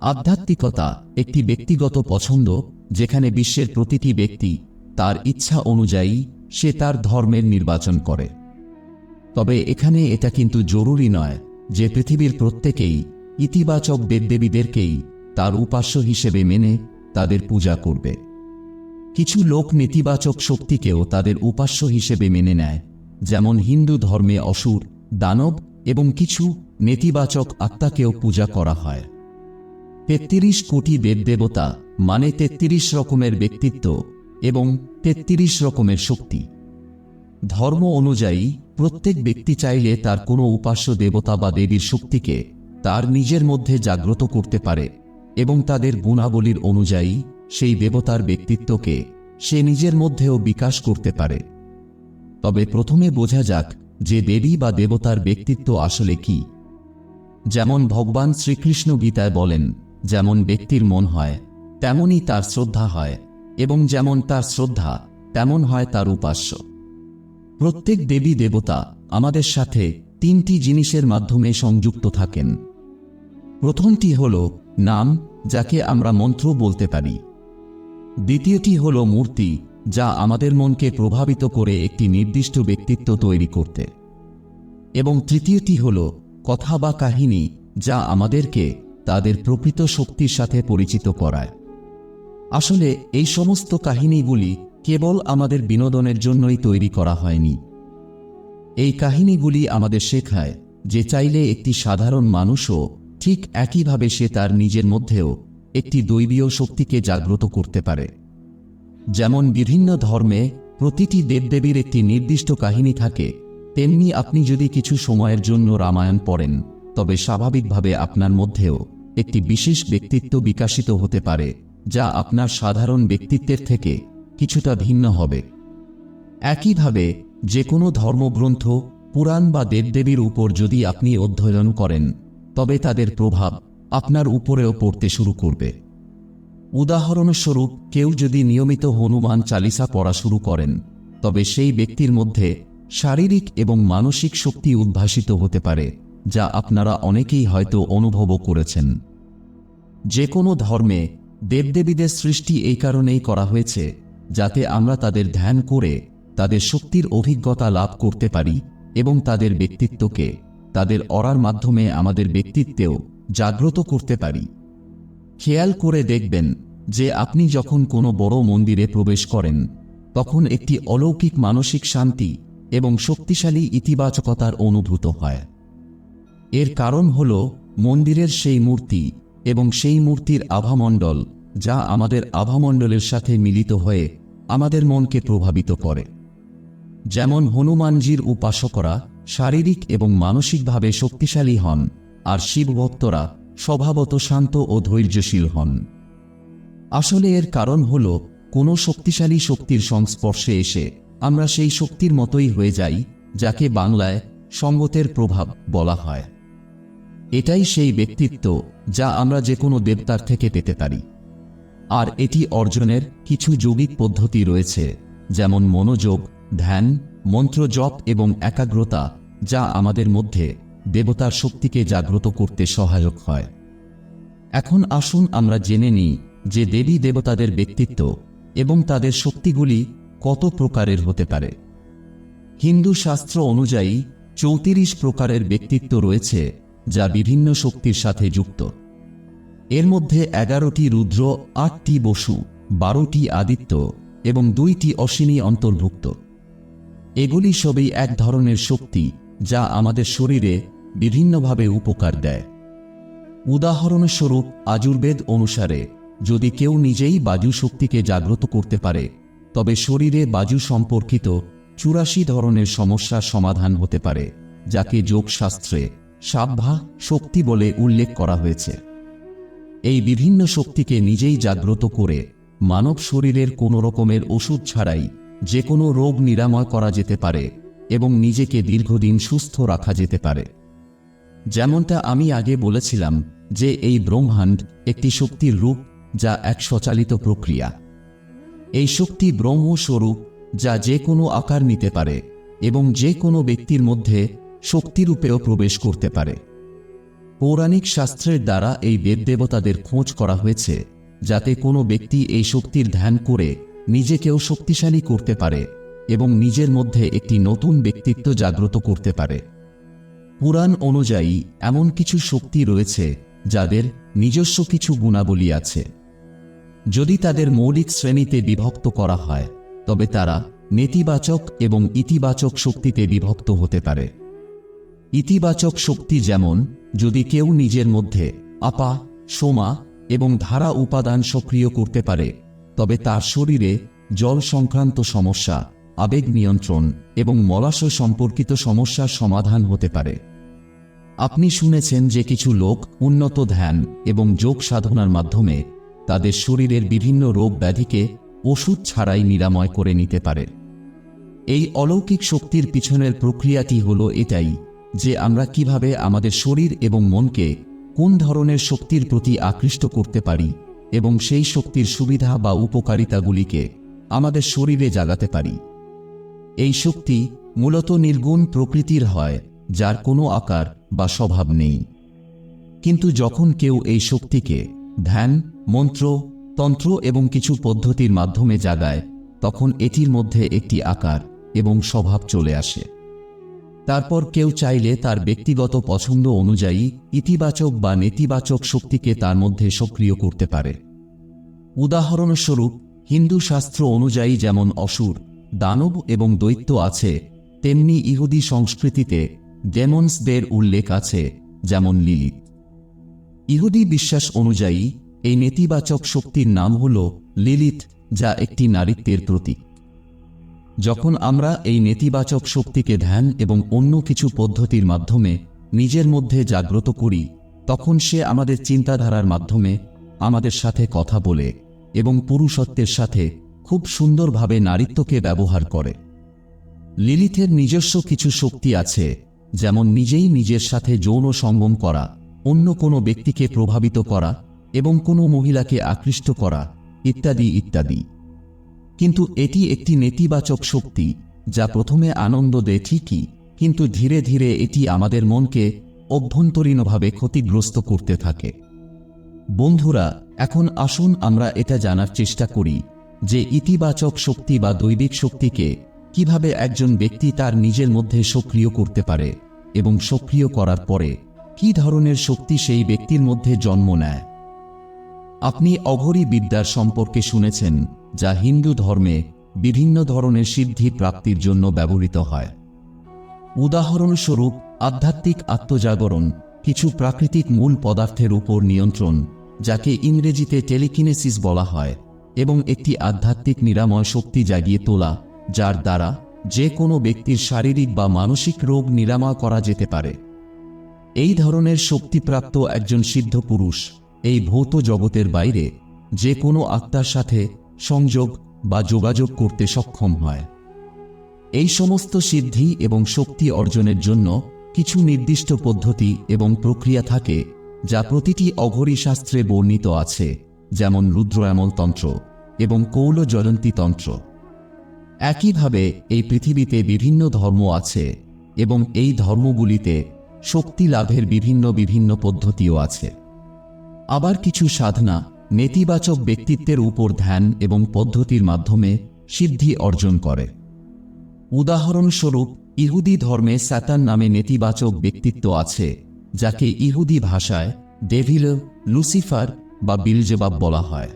আধ্যাত্মিকতা একটি ব্যক্তিগত পছন্দ, যেখানে বিশ্বের প্রতিটি ব্যক্তি তার ইচ্ছা অনুযায়ী সে তার ধর্মের নির্বাচন করে। তবে এখানে এটা কিন্তু জরুরি নয় যে পৃথিবীর প্রত্যেকেই ইতিবাচক দেবদেবীদেরকেই তার উপাস্য হিসেবে মেনে তাদের পূজা করবে। কিছু লোক নেতিবাচক শক্তিকেও তাদের উপাস্য হিসেবে মেনে নেয়, যেমন হিন্দু ধর্মে অসুর, দানব এবং কিছু নেতিবাচক আত্মাকেও পূজা করা হয়। তেত্রিশ কোটি দেবদেবতা মানে তেত্রিশ রকমের ব্যক্তিত্ব এবং তেত্রিশ রকমের শক্তি। ধর্ম অনুযায়ী, প্রত্যেক ব্যক্তি চাইলে তার কোনো উপাস্য দেবতা বা দেবীর শক্তিকে তার নিজের মধ্যে জাগ্রত করতে পারে এবং তাদের গুণাবলীর অনুযায়ী সেই দেবতার ব্যক্তিত্বকে সে নিজের মধ্যেও বিকাশ করতে পারে। তবে প্রথমে বোঝা যাক যে দেবী বা দেবতার ব্যক্তিত্ব আসলে কি। যেমন ভগবান শ্রীকৃষ্ণ গীতায় বলেন যেমন ব্যক্তির মন হয়, তেমনই তার শ্রদ্ধা হয়, এবং যেমন তার শ্রদ্ধা, তেমন হয় তার উপাস্য। প্রত্যেক দেবী দেবতা আমাদের সাথে তিনটি জিনিসের মাধ্যমে সংযুক্ত থাকেন। প্রথমটি হল নাম, যাকে আমরা মন্ত্র বলতে পারি। দ্বিতীয়টি হল মূর্তি, যা আমাদের মনকে প্রভাবিত করে একটি নির্দিষ্ট ব্যক্তিত্ব তৈরি করতে। এবং তৃতীয়টি হল কথা বা কাহিনী, যা আমাদেরকে তাদের প্রকৃত শক্তির সাথে পরিচিত করায়। আসলে, এই সমস্ত কাহিনীগুলি কেবল আমাদের বিনোদনের জন্যই তৈরি করা হয়নি। এই কাহিনীগুলি আমাদের শেখায় যে চাইলে একটি সাধারণ মানুষও ঠিক একইভাবে সে তার নিজের মধ্যেও একটি দৈবীয় শক্তিকে জাগ্রত করতে পারে। যেমন বিভিন্ন ধর্মে প্রতিটি দেবদেবীর একটি নির্দিষ্ট কাহিনী থাকে, তেমনি আপনি যদি কিছু সময়ের জন্য রামায়ণ পড়েন, তবে স্বাভাবিকভাবে আপনার মধ্যেও একটি বিশেষ ব্যক্তিত্ব বিকাশিত হতে পারে, যা আপনার সাধারণ ব্যক্তিত্বের থেকে কিছুটা ভিন্ন হবে। একইভাবে যে কোনো ধর্মগ্রন্থ, পুরাণ বা দেবদেবীর উপর যদি আপনি অধ্যয়ন করেন, তবে তাদের প্রভাব আপনার উপরেও পড়তে শুরু করবে। উদাহরণস্বরূপ, কেউ যদি নিয়মিত হনুমান চালিসা পড়া শুরু করেন, তবে সেই ব্যক্তির মধ্যে শারীরিক এবং মানসিক শক্তি উদ্ভাসিত হতে পারে। যা আপনারা অনেকেই হয়তো অনুভবও করেছেন। যে কোনো ধর্মে দেবদেবীদের সৃষ্টি এই কারণেই করা হয়েছে, যাতে আমরা তাদের ধ্যান করে তাদের শক্তির অভিজ্ঞতা লাভ করতে পারি এবং তাদের ব্যক্তিত্বকে, তাদের অরার মাধ্যমে আমাদের ব্যক্তিত্বেও জাগ্রত করতে পারি। খেয়াল করে দেখবেন যে আপনি যখন কোনো বড় মন্দিরে প্রবেশ করেন, তখন একটি অলৌকিক মানসিক শান্তি এবং শক্তিশালী ইতিবাচকতার অনুভূত হয়। এর কারণ হল মন্দিরের সেই মূর্তি এবং সেই মূর্তির আভামণ্ডল, যা আমাদের আভামণ্ডলের সাথে মিলিত হয়ে আমাদের মনকে প্রভাবিত করে। যেমন হনুমানজির উপাসকরা শারীরিক এবং মানসিকভাবে শক্তিশালী হন, আর শিবভক্তরা স্বভাবত শান্ত ও ধৈর্যশীল হন। আসলে এর কারণ হল, কোনো শক্তিশালী শক্তির সংস্পর্শে এসে আমরা সেই শক্তির মতোই হয়ে যাই, যাকে বাংলায় সঙ্গতের প্রভাব বলা হয়। এটাই সেই ব্যক্তিত্ব যা আমরা যে কোনো দেবতার থেকে পেতে পারি। আর এটি অর্জনের কিছু যৌগিক পদ্ধতি রয়েছে, যেমন মনোযোগ, ধ্যান মন্ত্র জপ এবং একাগ্রতা, যা আমাদের মধ্যে দেবতার শক্তিকে জাগ্রত করতে সহায়ক হয়। এখন আসুন আমরা জেনে নিই যে দেবী দেবতাদের ব্যক্তিত্ব এবং তাদের শক্তিগুলি কত প্রকারের হতে পারে। হিন্দু শাস্ত্র অনুযায়ী চৌত্রিশ প্রকারের ব্যক্তিত্ব রয়েছে যা বিভিন্ন শক্তির সাথে যুক্ত। এর মধ্যে এগারোটি রুদ্র, আটটি বসু, বারোটি আদিত্য এবং দুইটি অশ্বিনী অন্তর্ভুক্ত। এগুলি সবই এক ধরনের শক্তি যা আমাদের শরীরে বিভিন্নভাবে উপকার দেয়। উদাহরণস্বরূপ আজুর্বেদ অনুসারে, যদি কেউ নিজেই বাজু শক্তিকে জাগ্রত করতে পারে, তবে শরীরে বাজু সম্পর্কিত চুরাশি ধরনের সমস্যার সমাধান হতে পারে, যাকে যোগশাস্ত্রে সাব্ভা শক্তি বলে উল্লেখ করা হয়েছে। এই বিভিন্ন শক্তিকে নিজেই জাগ্রত করে মানব শরীরের কোনো রকমের ওষুধ ছাড়াই যে কোনো রোগ নিরাময় করা যেতে পারে এবং নিজেকে দীর্ঘদিন সুস্থ রাখা যেতে পারে। যেমনটা আমি আগে বলেছিলাম যে এই ব্রহ্মাণ্ড একটি শক্তির রূপ যা এক স্বচালিত প্রক্রিয়া। এই শক্তি ব্রহ্মস্বরূপ যা যে কোনো আকার নিতে পারে এবং যে কোনো ব্যক্তির মধ্যে শক্তিরূপেও প্রবেশ করতে পারে। পৌরাণিক শাস্ত্রের দ্বারা এই দেবদেবতাদের খোঁজ করা হয়েছে, যাতে কোনো ব্যক্তি এই শক্তির ধ্যান করে নিজেকেও শক্তিশালী করতে পারে এবং নিজের মধ্যে একটি নতুন ব্যক্তিত্ব জাগ্রত করতে পারে। পুরাণ অনুযায়ী এমন কিছু শক্তি রয়েছে, যাদের নিজস্ব কিছু গুণাবলী আছে। যদি তাদের মৌলিক শ্রেণীতে বিভক্ত করা হয়, তবে তারা নেতিবাচক এবং ইতিবাচক শক্তিতে বিভক্ত হতে পারে। ইতিবাচক শক্তি যেমন, যদি কেউ নিজের মধ্যে আপা, সোমা এবং ধারা উপাদান সক্রিয় করতে পারে, তবে তার শরীরে জল সংক্রান্ত সমস্যা, আবেগ নিয়ন্ত্রণ এবং মলাশয় সম্পর্কিত সমস্যার সমাধান হতে পারে। আপনি শুনেছেন যে কিছু লোক উন্নত ধ্যান এবং যোগ সাধনার মাধ্যমে তাদের শরীরের বিভিন্ন রোগ ব্যাধিকে ওষুধ ছাড়াই নিরাময় করে নিতে পারে। এই অলৌকিক শক্তির পিছনের প্রক্রিয়াটি হল এটাই যে আমরা কীভাবে আমাদের শরীর এবং মনকে কোন ধরনের শক্তির প্রতি আকৃষ্ট করতে পারি এবং সেই শক্তির সুবিধা বা উপকারিতাগুলিকে আমাদের শরীরে জাগাতে পারি। এই শক্তি মূলত নির্গুণ প্রকৃতির হয়, যার কোনো আকার বা স্বভাব নেই। কিন্তু যখন কেউ এই শক্তিকে ধ্যান, মন্ত্র, তন্ত্র এবং কিছু পদ্ধতির মাধ্যমে জাগায়, তখন এটির মধ্যে একটি আকার এবং স্বভাব চলে আসে। তারপর কেউ চাইলে তার ব্যক্তিগত পছন্দ অনুযায়ী ইতিবাচক বা নেতিবাচক শক্তিকে তার মধ্যে সক্রিয় করতে পারে। উদাহরণস্বরূপ, হিন্দু শাস্ত্র অনুযায়ী যেমন অসুর, দানব এবং দৈত্য আছে, তেমনি ইহুদি সংস্কৃতিতে ডেমন্সদের উল্লেখ আছে, যেমন লিলিত। ইহুদি বিশ্বাস অনুযায়ী, এই নেতিবাচক শক্তির নাম হল লিলিত, যা একটি নারীত্বের প্রতীক। যখন আমরা এই নেতিবাচক শক্তিকে ধ্যান এবং অন্য কিছু পদ্ধতির মাধ্যমে নিজের মধ্যে জাগ্রত করি, তখন সে আমাদের চিন্তাধারার মাধ্যমে আমাদের সাথে কথা বলে এবং পুরুষত্বের সাথে খুব সুন্দরভাবে নারীত্বকে ব্যবহার করে। লিলিথের নিজস্ব কিছু শক্তি আছে, যেমন নিজেই নিজের সাথে যৌন সঙ্গম করা, অন্য কোনো ব্যক্তিকে প্রভাবিত করা এবং কোনো মহিলাকে আকৃষ্ট করা, ইত্যাদি ইত্যাদি। কিন্তু এটি একটি নেতিবাচক শক্তি, যা প্রথমে আনন্দ দেয় ঠিকই, কিন্তু ধীরে ধীরে এটি আমাদের মনকে অভ্যন্তরীণভাবে ক্ষতিগ্রস্ত করতে থাকে। বন্ধুরা, এখন আসুন আমরা এটা জানার চেষ্টা করি, যে ইতিবাচক শক্তি বা দৈবিক শক্তিকে কীভাবে একজন ব্যক্তি তার নিজের মধ্যে সক্রিয় করতে পারে এবং সক্রিয় করার পরে কি ধরনের শক্তি সেই ব্যক্তির মধ্যে জন্ম নেয়। আপনি অঘরী বিদ্যার সম্পর্কে শুনেছেন, যা হিন্দু ধর্মে বিভিন্ন ধরনের সিদ্ধি প্রাপ্তির জন্য ব্যবহৃত হয়। উদাহরণস্বরূপ, আধ্যাত্মিক আত্মজাগরণ কিছু প্রাকৃতিক মূল পদার্থের উপর নিয়ন্ত্রণ, যাকে ইংরেজিতে টেলিকিনেসিস বলা হয়, এবং একটি আধ্যাত্মিক নিরাময় শক্তি জাগিয়ে তোলা, যার দ্বারা যে কোনো ব্যক্তির শারীরিক বা মানসিক রোগ নিরাময় করা যেতে পারে। এই ধরনের শক্তিপ্রাপ্ত একজন সিদ্ধ পুরুষ এই ভৌত জগতের বাইরে যে কোনো আত্মার সাথে সংযোগ বা যোগাযোগ করতে সক্ষম হয়। এই সমস্ত সিদ্ধি এবং শক্তি অর্জনের জন্য কিছু নির্দিষ্ট পদ্ধতি এবং প্রক্রিয়া থাকে, যা প্রতিটি অঘরী শাস্ত্রে বর্ণিত আছে, যেমন রুদ্রয়ামল তন্ত্র এবং কৌল জয়ন্তী তন্ত্র। একইভাবে এই পৃথিবীতে বিভিন্ন ধর্ম আছে এবং এই ধর্মগুলিতে শক্তি লাভের বিভিন্ন বিভিন্ন পদ্ধতিও আছে। আবার কিছু সাধনা, নেতিবাচক ব্যক্তিত্বের উপর ধ্যান এবং পদ্ধতির মাধ্যমে সিদ্ধি অর্জন করে। উদাহরণস্বরূপ, ইহুদি ধর্মে স্যাতান নামে নেতিবাচক ব্যক্তিত্ব আছে, যাকে ইহুদি ভাষায় ডেভিল, লুসিফার বা বিলজেবাব বলা হয়।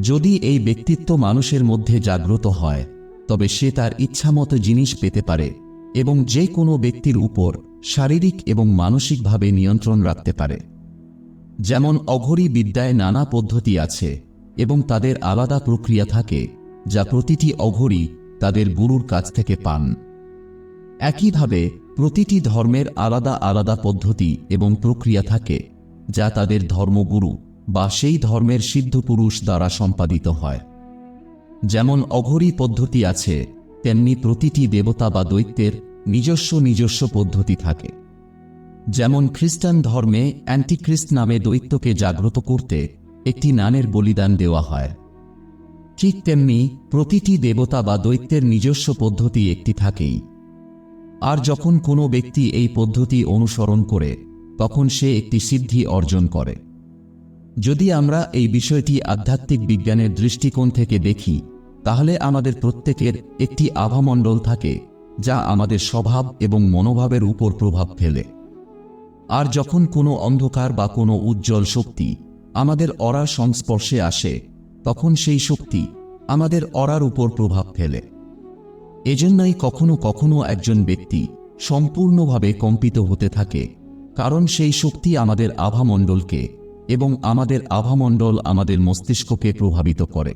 যদি এই ব্যক্তিত্ব মানুষের মধ্যে জাগ্রত হয়, তবে সে তার ইচ্ছামতো জিনিস পেতে পারে এবং যে কোনো ব্যক্তির উপর শারীরিক এবং মানসিকভাবে নিয়ন্ত্রণ রাখতে পারে। যেমন অঘরী বিদ্যায় নানা পদ্ধতি আছে এবং তাদের আলাদা প্রক্রিয়া থাকে, যা প্রতিটি অঘরী তাদের গুরুর কাছ থেকে পান। একইভাবে প্রতিটি ধর্মের আলাদা আলাদা পদ্ধতি এবং প্রক্রিয়া থাকে, যা তাদের ধর্মগুরু বা সেই ধর্মের সিদ্ধ পুরুষ দ্বারা সম্পাদিত হয়। যেমন অঘরী পদ্ধতি আছে, তেমনি প্রতিটি দেবতা বা দৈত্যের নিজস্ব নিজস্ব পদ্ধতি থাকে। যেমন খ্রিস্টান ধর্মে অ্যান্টিক্রিস্ট নামে দৈত্যকে জাগ্রত করতে একটি নানের বলিদান দেওয়া হয়। ঠিক তেমনি প্রতিটি দেবতা বা দৈত্যের নিজস্ব পদ্ধতি একটি থাকেই। আর যখন কোনো ব্যক্তি এই পদ্ধতি অনুসরণ করে, তখন সে একটি সিদ্ধি অর্জন করে। যদি আমরা এই বিষয়টি আধ্যাত্মিক বিজ্ঞানের দৃষ্টিকোণ থেকে দেখি, তাহলে আমাদের প্রত্যেকের একটি আভামণ্ডল থাকে, যা আমাদের স্বভাব এবং মনোভাবের উপর প্রভাব ফেলে। আর যখন কোনো অন্ধকার বা কোনো উজ্জ্বল শক্তি আমাদের অরার সংস্পর্শে আসে, তখন সেই শক্তি আমাদের অরার উপর প্রভাব ফেলে। এজন্যই কখনো কখনো একজন ব্যক্তি সম্পূর্ণভাবে কম্পিত হতে থাকে, কারণ সেই শক্তি আমাদের আভামণ্ডলকে এবং আমাদের আভামণ্ডল আমাদের মস্তিষ্ককে প্রভাবিত করে।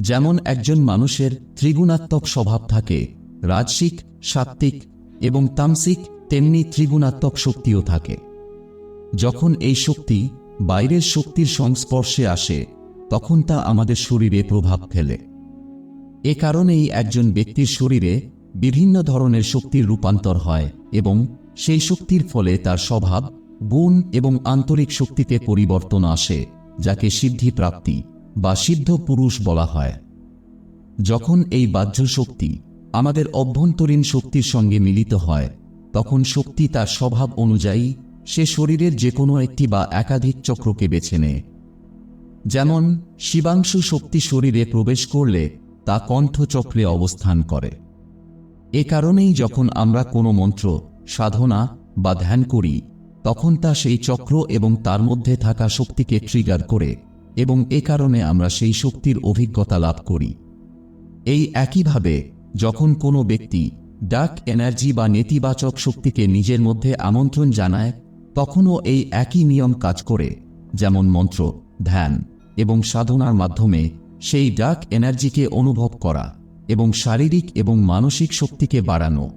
যেমন একজন মানুষের ত্রিগুণাত্মক স্বভাব থাকে, রাজসিক, সাত্ত্বিক এবং তামসিক তেমনি ত্রিগুণাত্মক শক্তিও থাকে। যখন এই শক্তি বাইরের শক্তির সংস্পর্শে আসে, তখন তা আমাদের শরীরে প্রভাব ফেলে। এ কারণেই একজন ব্যক্তির শরীরে বিভিন্ন ধরনের শক্তির রূপান্তর হয় এবং সেই শক্তির ফলে তার স্বভাব, গুণ এবং আন্তরিক শক্তিতে পরিবর্তন আসে, যাকে সিদ্ধি প্রাপ্তি বা সিদ্ধ পুরুষ বলা হয়। যখন এই বাহ্য শক্তি আমাদের অভ্যন্তরীণ শক্তির সঙ্গে মিলিত হয় তখন শক্তি তার স্বভাব অনুযায়ী সে শরীরের যে কোনো একটি বা একাধিক চক্রকে বেছে নেয়। যেমন, শিবাংশু শক্তি শরীরে প্রবেশ করলে তা কণ্ঠচক্রে অবস্থান করে। এ কারণেই যখন আমরা কোনো মন্ত্র, সাধনা বা ধ্যান করি, তখন তা সেই চক্র এবং তার মধ্যে থাকা শক্তিকে ট্রিগার করে এবং এ কারণে আমরা সেই শক্তির অভিজ্ঞতা লাভ করি। এই একইভাবে, যখন কোনো ব্যক্তি ডাক, এনার্জি বা নেতিবাচক শক্তিকে নিজের মধ্যে আমন্ত্রণ জানায়, তখনও এই একই নিয়ম কাজ করে, যেমন মন্ত্র, ধ্যান এবং সাধনার মাধ্যমে সেই ডাক এনার্জিকে অনুভব করা এবং শারীরিক এবং মানসিক শক্তিকে বাড়ানো।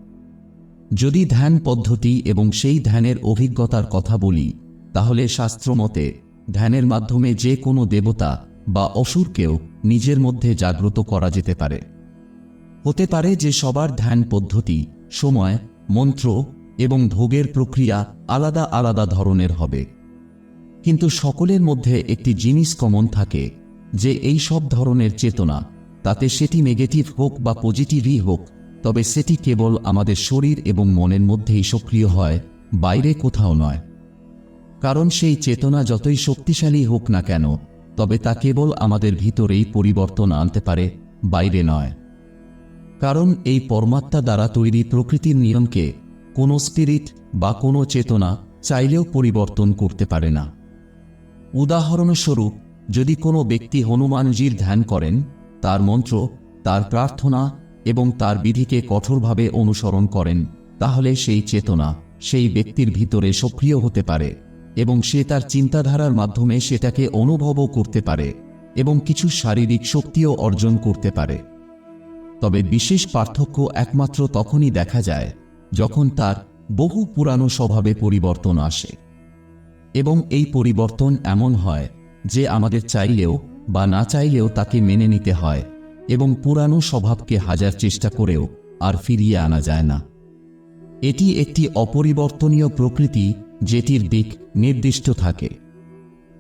যদি ধ্যান পদ্ধতি এবং সেই ধ্যানের অভিজ্ঞতার কথা বলি, তাহলে শাস্ত্রমতে ধ্যানের মাধ্যমে যে কোনো দেবতা বা অসুরকেও নিজের মধ্যে জাগ্রত করা যেতে পারে। হতে পারে যে সবার ধ্যান পদ্ধতি, সময়, মন্ত্র এবং ভোগের প্রক্রিয়া আলাদা আলাদা ধরনের হবে। কিন্তু সকলের মধ্যে একটি জিনিস কমন থাকে, যে এই সব ধরনের চেতনা, তাতে সেটি নেগেটিভ হোক বা পজিটিভই হোক, তবে সেটি কেবল আমাদের শরীর এবং মনের মধ্যেই সক্রিয় হয়, বাইরে কোথাও নয়। কারণ সেই চেতনা যতই শক্তিশালী হোক না কেন, তবে তা কেবল আমাদের ভিতরেই পরিবর্তন আনতে পারে, বাইরে নয়। কারণ এই পরমাত্মা দ্বারা তৈরি প্রকৃতির নিয়মকে কোনো স্পিরিট বা কোনো চেতনা চাইলেও পরিবর্তন করতে পারে না। উদাহরণস্বরূপ, যদি কোনো ব্যক্তি হনুমানজির ধ্যান করেন, তার মন্ত্র, তার প্রার্থনা এবং তার বিধিকে কঠোরভাবে অনুসরণ করেন, তাহলে সেই চেতনা সেই ব্যক্তির ভিতরে সক্রিয় হতে পারে এবং সে তার চিন্তাধারার মাধ্যমে সেটাকে অনুভবও করতে পারে এবং কিছু শারীরিক শক্তিও অর্জন করতে পারে। তবে বিশেষ পার্থক্য একমাত্র তখনই দেখা যায় যখন তার বহু পুরানো স্বভাবে পরিবর্তন আসে। এবং এই পরিবর্তন এমন হয় যে আমাদের চাইলেও বা না চাইলেও তাকে মেনে নিতে হয় এবং পুরানো স্বভাবকে হাজার চেষ্টা করেও আর ফিরিয়ে আনা যায় না। এটি একটি অপরিবর্তনীয় প্রকৃতি যেটির দিক নির্দিষ্ট থাকে।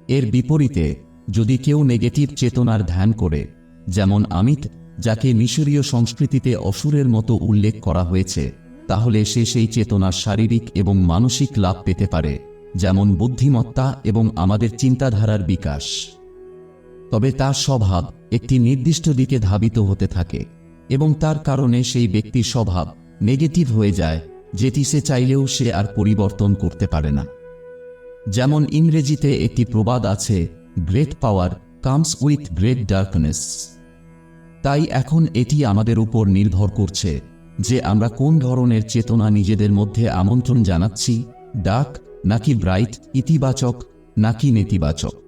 এর বিপরীতে যদি কেউ নেগেটিভ চেতনার ধ্যান করে, যেমন আমিত যাকে মিশরীয় সংস্কৃতিতে অসুরের মতো উল্লেখ করা হয়েছে, তাহলে সে সেই চেতনার শারীরিক এবং মানসিক লাভ পেতে পারে, যেমন বুদ্ধিমত্তা এবং আমাদের চিন্তাধারার বিকাশ। তবে তার স্বভাব একটি নির্দিষ্ট দিকে ধাবিত হতে থাকে, এবং তার কারণে সেই ব্যক্তির স্বভাব নেগেটিভ হয়ে যায়, যেটি সে চাইলেও সে আর পরিবর্তন করতে পারে না। যেমন ইংরেজিতে একটি প্রবাদ আছে great power comes with great darkness তাই এখন এটি আমাদের উপর নির্ভর করছে যে আমরা কোন ধরনের চেতনা নিজেদের মধ্যে আমন্ত্রণ জানাচ্ছি, ডাক, নাকি ব্রাইট, ইতিবাচক, নাকি নেতিবাচক।